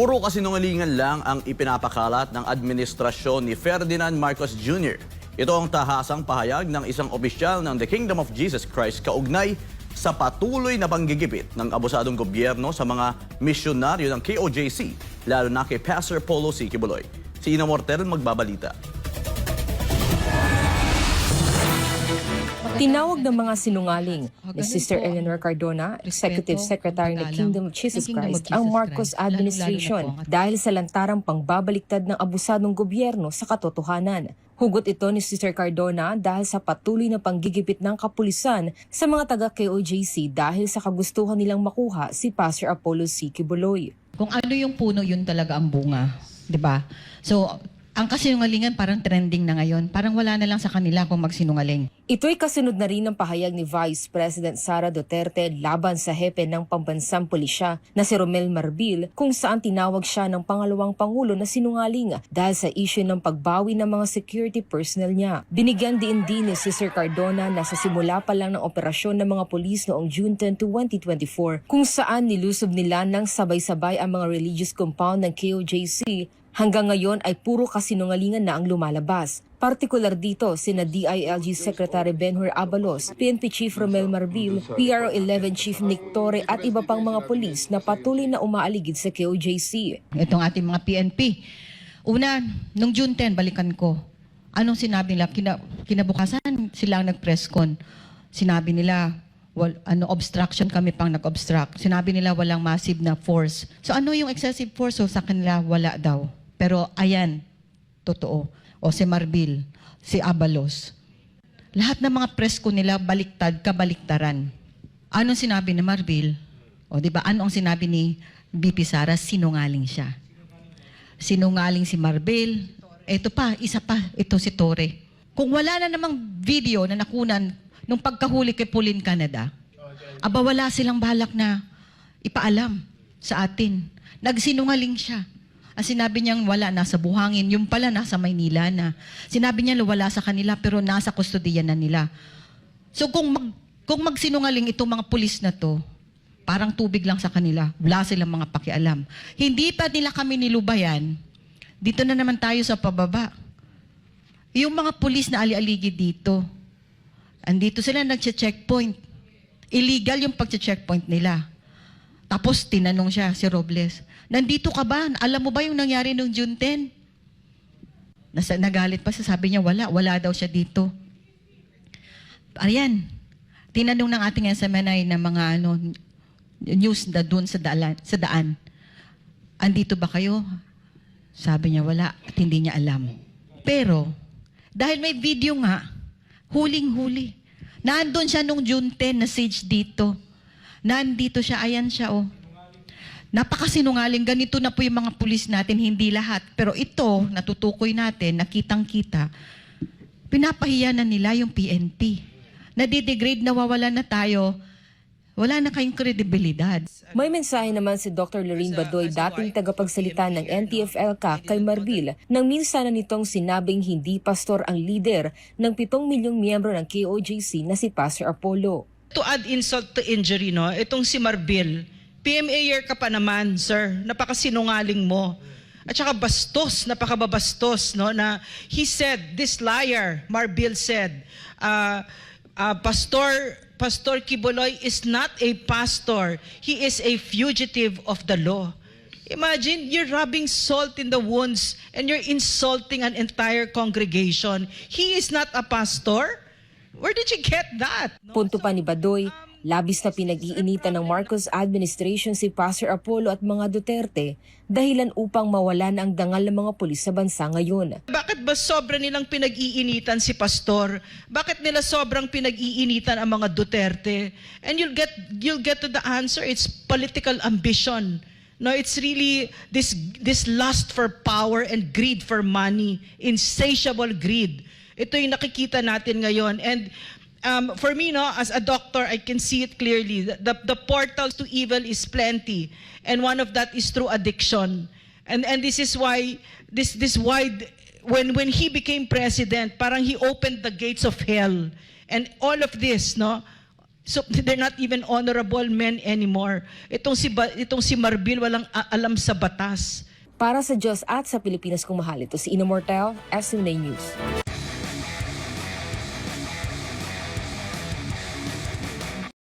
Puro kasinungalingan lang ang ipinapakalat ng administrasyon ni Ferdinand Marcos Jr. Ito ang tahasang pahayag ng isang opisyal ng The Kingdom of Jesus Christ kaugnay sa patuloy na panggigipit ng abusadong gobyerno sa mga misyonaryo ng KOJC, lalo na kay Pastor Polo C. Kibuloy. Si Ina Mortel magbabalita. Tinawag ng mga sinungaling ni Sister Eleanor Cardona, Executive Secretary ng Kingdom of Jesus Christ, ang Marcos administration dahil sa lantarang pangbabaliktad ng abusadong gobyerno sa katotohanan. Hugot ito ni Sister Cardona dahil sa patuloy na panggigipit ng kapulisan sa mga taga-KOJC dahil sa kagustuhan nilang makuha si Pastor Apollo C. Kibuloy. Kung ano yung puno, yun talaga ang bunga. 'Di ba? So, ang kasinungalingan parang trending na ngayon. Parang wala na lang sa kanila kung magsinungaling. Ito'y kasunod na rin ng pahayag ni Vice President Sara Duterte laban sa hepe ng pambansang pulisya na si Romel Marbil kung saan tinawag siya ng pangalawang pangulo na sinungaling dahil sa issue ng pagbawi ng mga security personnel niya. Binigyan din din ni Sister Cardona na sa simula pa lang ng operasyon ng mga pulis noong June 10, 2024 kung saan nilusob nila ng sabay-sabay ang mga religious compound ng KOJC Hanggang ngayon ay puro kasinungalingan na ang lumalabas. Partikular dito sina DILG Secretary Benhur Abalos, PNP Chief Romel Marbil, PRO 11 Chief Nick Torre at iba pang mga polis na patuloy na umaaligid sa KOJC. Itong ating mga PNP. Una, nung June 10, balikan ko. Anong sinabi nila? Kina, kinabukasan sila ang nag-press con. Sinabi nila, wal, ano, obstruction kami pang nag-obstruct. Sinabi nila walang massive na force. So ano yung excessive force? So sa kanila, wala daw. Pero ayan, totoo. O si Marbil, si Abalos. Lahat ng mga press ko nila, baliktad, kabaliktaran. Anong sinabi ni Marbil? O di ba, ano ang sinabi ni BP Sara? Sinungaling siya. Sinungaling si Marbil. Ito pa, isa pa, ito si Tore. Kung wala na namang video na nakunan nung pagkahuli kay Pauline Canada, aba wala silang balak na ipaalam sa atin. Nagsinungaling siya. Ang sinabi niyang wala, nasa buhangin. Yung pala, nasa Maynila na. Sinabi niya wala sa kanila, pero nasa kustodiya na nila. So kung, mag, kung magsinungaling itong mga pulis na to, parang tubig lang sa kanila. Wala silang mga pakialam. Hindi pa nila kami nilubayan, dito na naman tayo sa pababa. Yung mga pulis na ali-aligi dito, andito sila nagche-checkpoint. Illegal yung pagche-checkpoint nila. Tapos tinanong siya si Robles, nandito ka ba? Alam mo ba yung nangyari nung June 10? Nasa, nagalit pa siya, sabi niya wala, wala daw siya dito. Ayan, tinanong ng ating SMNI na mga ano, news na doon sa daan, sa daan. Andito ba kayo? Sabi niya wala at hindi niya alam. Pero, dahil may video nga, huling-huli. Nandun siya nung June 10 na sage dito. Nandito siya, ayan siya oh. Napakasinungaling, ganito na po yung mga pulis natin, hindi lahat. Pero ito, natutukoy natin, nakitang-kita, pinapahiya na nila yung PNP. Nadidegrade, nawawala na tayo, wala na kayong kredibilidad. May mensahe naman si Dr. Lorraine Badoy, dating tagapagsalita ng NTF-ELCA kay Marbil nang minsan na nitong sinabing hindi pastor ang leader ng 7 milyong miyembro ng KOJC na si Pastor Apollo. To add insult to injury, no, itong si Marbil, PMA year ka pa naman, sir. Napakasinungaling mo. At saka bastos, napakababastos, no, na he said, this liar, Marbil said, uh, uh, Pastor, Pastor Kibuloy is not a pastor. He is a fugitive of the law. Imagine, you're rubbing salt in the wounds and you're insulting an entire congregation. He is not a pastor? Where did you get that? Punto pa ni Badoy, labis na pinag-iinitan ng Marcos administration si Pastor Apollo at mga Duterte dahilan upang mawala na ang dangal ng mga pulis sa bansa ngayon. Bakit ba sobra nilang pinag-iinitan si Pastor? Bakit nila sobrang pinag-iinitan ang mga Duterte? And you'll get you'll get to the answer. It's political ambition. No, it's really this this lust for power and greed for money, insatiable greed. Ito yung nakikita natin ngayon. And um, for me, no, as a doctor, I can see it clearly. The, the, the portals to evil is plenty. And one of that is through addiction. And, and this is why, this, this wide, when, when he became president, parang he opened the gates of hell. And all of this, no, So they're not even honorable men anymore. Itong si itong si Marbil walang alam sa batas. Para sa Diyos at sa Pilipinas kung mahal ito si Ina Mortel, SMNA News.